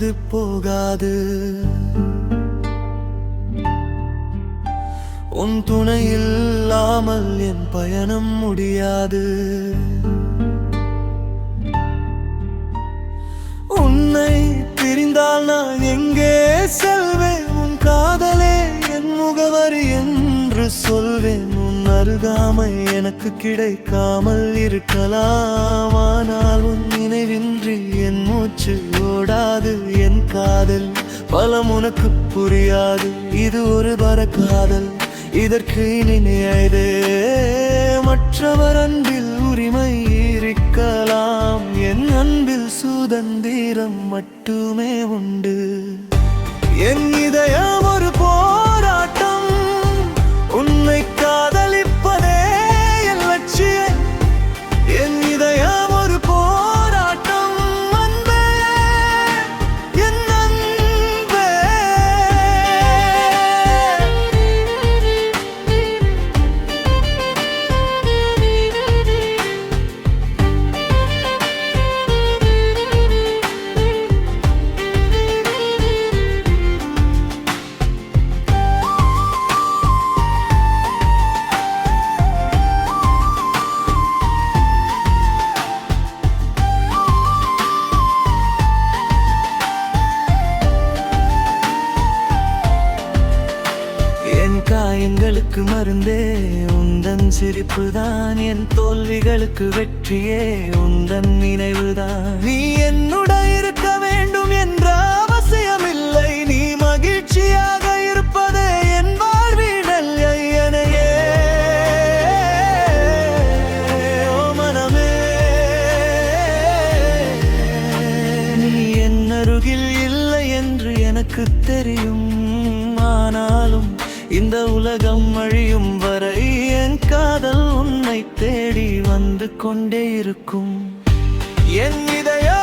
பொழுது போகாது. உன் துணை இல்லாமல் என் பயணம் முடியாது. உன்னை பிரிந்தால் நான் எங்கே செல்வேன்? உன் காதலே என் முகவரி என்று சொல்வேன். உன் அருகாமை எனக்கு கிடைக்காமல் இருக்கலாம். ஆனால் உன் நினைவின்றி என் மூச்சு ஓடாது. காதல் பலம் உனக்கு புரியாது. இது ஒரு வர காதல் இதற்கு நினையதே மற்றவர் அன்பில் உரிமை இருக்கலாம். என் அன்பில் சுதந்திரம் மட்டுமே உண்டு. என் இதயம் என் காயங்களுக்கு மருந்தே. உந்தன் சிரிப்பு தான் என் தோல்விகளுக்கு வெற்றியே. உந்தன் நினைவுதான். நீ என்னுட இருக்க வேண்டும் என்ற அவசியமில்லை. நீ மகிழ்ச்சியாக இருப்பதே என் வாழ்வினல் ஐயனையே ஓ மனமே. நீ என் அருகில் இல்லை என்று எனக்கு தெரியும். ஆனாலும் இந்த உலகம் அழியும் வரை என் காதல் உன்னை தேடி வந்து கொண்டே இருக்கும். என் இதயம்